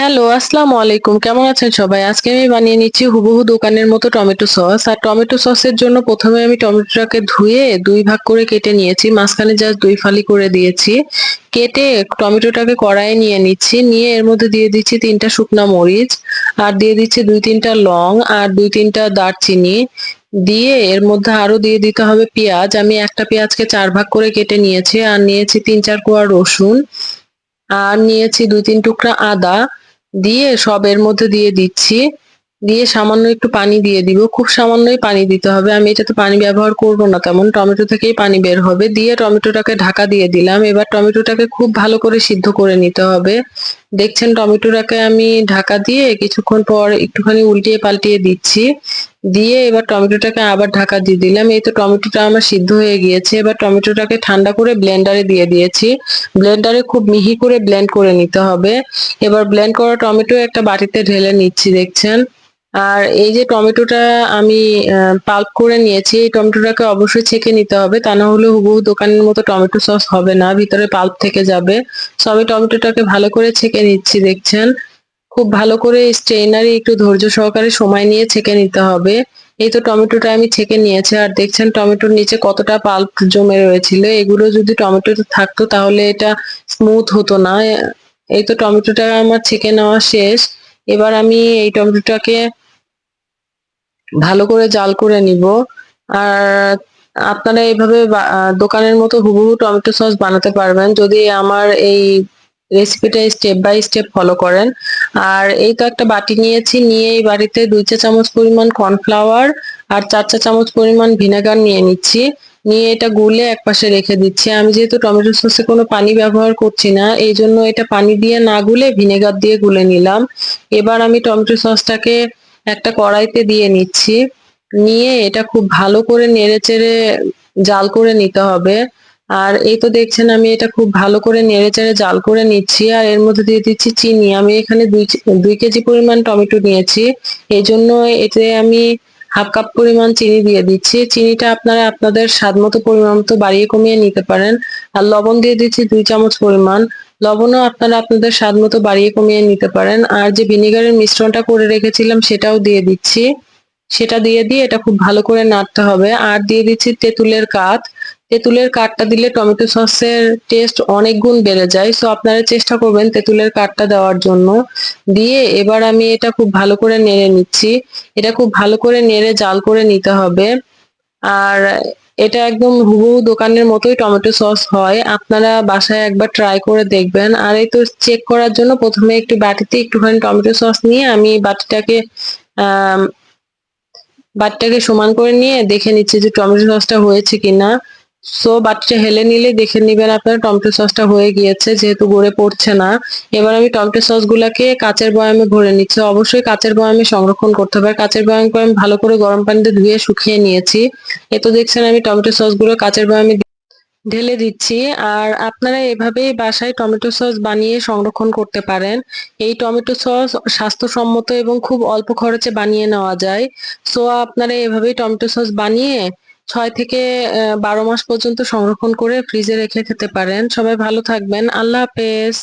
Hello, আসসালামু আলাইকুম। কেমন আছেন সবাই? আজকে আমি বানিয়ে নিচ্ছি হুবহু দোকানের মতো টমেটো সস। আর টমেটো সসের জন্য প্রথমে আমি টমেটোটাকে ধুয়ে দুই ভাগ করে কেটে নিয়েছি। মাঝখানে জাস্ট দুই ফালি করে দিয়েছি। কেটে টমেটোটাকে কড়াইয়ে নিয়ে নিচ্ছি। নিয়ে এর মধ্যে দিয়ে দিচ্ছি ৩ টা শুকনা মরিচ, আর দিয়ে দিচ্ছি ২-৩ টা লং আর ২-৩ টা দারচিনি। দিয়ে এর মধ্যে আরও দিয়ে দিতে হবে পেঁয়াজ। আমি একটা পেঁয়াজকে চার ভাগ করে কেটে নিয়েছি। আর নিয়েছি ৩-৪ কোয়া রসুন। আর নিয়েছি ২-৩ টুকরা আদা। দিয়ে সব এর মধ্যে দিয়ে দিচ্ছি। দিয়ে সামান্য একটু পানি দিয়ে দিব। খুব সামান্যই পানি দিতে হবে। আমি এটাতে পানি ব্যবহার করব না তেমন। টমেটো থেকেই পানি বের হবে। দিয়ে টমেটোটাকে ঢাকা দিয়ে দিলাম। এবার টমেটোটাকে খুব ভালো করে সিদ্ধ করে নিতে হবে। দেখছেন টমেটোটাকে আমি ঢাকা দিয়ে কিছুক্ষণ পর একটুখানি উল্টিয়ে পাল্টিয়ে দিচ্ছি। দিয়ে এবার টমেটোটাকে আবার ঢাকা দিয়ে দিলাম। এই তো টমেটোটা আমার সিদ্ধ হয়ে গিয়েছে। এবার টমেটোটাকে ঠান্ডা করে ব্লেন্ডারে দিয়ে দিয়েছি। ব্লেন্ডারে খুব মিহি করে ব্লেন্ড করে নিতে হবে। এবার ব্লেন্ড করা টমেটো একটা বাটিতে ঢেলে নিচ্ছি, দেখছেন। আর এই যে টমেটোটা আমি পাল্প করে নিয়েছি, এই টমেটোটাকে অবশ্যই ছেঁকে নিতে হবে। তা না হলে হুবহু দোকানের মতো টমেটো সস হবে না, ভিতরে পাল্প থেকে যাবে। সো আমি টমেটোটাকে ভালো করে ছেঁকে নিচ্ছি দেখছেন। খুব ভালো করে স্ট্রেইনারে একটু ধৈর্য সহকারে সময় নিয়ে ছেঁকে নিতে হবে। এই তো টমেটোটা আমি ছেঁকে নিয়েছি আর দেখছেন টমেটোর নিচে কতটা পাল্প জমে রয়েছিল। এগুলো যদি টমেটোতে থাকতো তাহলে এটা স্মুথ হতো না। এই তো টমেটোটা আমার ছেঁকে নেওয়া শেষ। এবার আমি এই টমেটোটাকে ভালো করে জাল করে নিব। আর আপনারা এইভাবে দোকানের মতো হুবহু টমেটো সস বানাতে পারবেন যদি আমার এই রেসিপিটা স্টেপ বাই স্টেপ ফলো করেন। আর এই তো একটা বাটি নিয়েছি, নিয়ে এই বাটিতে দুই চা চামচ পরিমাণ কর্নফ্লাওয়ার আর ৪ চা চামচ পরিমাণ ভিনেগার নিয়ে নিচ্ছি। নিয়ে এটা গুলে একপাশে রেখে দিচ্ছি। আমি যেহেতু টমেটো সসে কোনো পানি ব্যবহার করছি না, এই জন্য এটা পানি দিয়ে না গুলে ভিনেগার দিয়ে গুলে নিলাম। এবার আমি টমেটো সসটাকে একটা কড়াইতে দিয়ে নিচ্ছি। নিয়ে এটা খুব ভালো করে নেড়েচেড়ে জাল করে নিতে হবে। আর এই তো দেখছেন আমি এটা খুব ভালো করে নেড়েচেড়ে জাল করে নিচ্ছি আর এর মধ্যে দিয়ে দিচ্ছি চিনি। আমি এখানে ২ ২ কেজি পরিমাণ টমেটো নিয়েছি। এজন্য এতে আমি হাফ কাপ পরিমাণ চিনি দিয়ে দিচ্ছি। চিনিটা আপনারা আপনাদের স্বাদ মতো পরিমাণ মতো বাড়িয়ে কমিয়ে নিতে পারেন। আর লবণ দিয়ে দিচ্ছি দুই চামচ পরিমাণ। লবণও আপনারা আপনাদের স্বাদ মতো বাড়িয়ে কমিয়ে নিতে পারেন। আর যে ভিনেগারের মিশ্রণটা করে রেখেছিলাম সেটাও দিয়ে দিচ্ছি। সেটা দিয়ে দিয়ে এটা খুব ভালো করে নাড়তে হবে। আর দিয়ে দিচ্ছি তেঁতুলের কাঠ। তেঁতুলের কাঠটা দিলে টমেটো সসের টেস্ট অনেক গুণ বেড়ে যায়। সো আপনারা চেষ্টা করবেন তেঁতুলের কাঠটা দেওয়ার জন্য। দিয়ে এবার আমি এটা খুব ভালো করে নেড়ে নিচ্ছি। এটা খুব ভালো করে নেড়ে জাল করে নিতে হবে। আর এটা একদম হুবহু দোকানের মতোই টমেটো সস হয়। আপনারা বাসায় একবার ট্রাই করে দেখবেন। আর এই তো চেক করার জন্য প্রথমে একটু বাটিতে একটুখানি টমেটো সস নিয়ে আমি বাটিটাকে বাটিটাকে সমান করে নিয়ে দেখে নিচ্ছি যে টমেটো সসটা হয়েছে কিনা। সো বাটিটা হেলে নিলে দেখে নিবেন আপনারা টমেটো সসটা হয়ে গিয়েছে, যেহেতু গড়ে পড়ছে না। এবার আমি টমেটো সসগুলাকে কাঁচের বয়ামে ভরে নিচ্ছি। অবশ্যই কাঁচের বয়ামে সংরক্ষণ করতে হবে। কাঁচের বয়ামকে আমি ভালো করে গরম পানিতে ধুয়ে শুকিয়ে নিয়েছি। এ তো দেখছেন আমি টমেটো সসগুলো কাঁচের বয়ামে ঢেলে দিচ্ছি। আর আপনারা এভাবেই বাসায় টমেটো সস বানিয়ে সংরক্ষণ করতে পারেন। এই টমেটো সস স্বাস্থ্যসম্মত এবং খুব অল্প খরচে বানিয়ে নেওয়া যায়। সো আপনারা এভাবেই টমেটো সস বানিয়ে ৬ থেকে বারো ১২ মাস পর্যন্ত সংরক্ষণ করে ফ্রিজে রেখে খেতে পারেন। সবাই ভালো থাকবেন। আল্লাহ হাফেজ।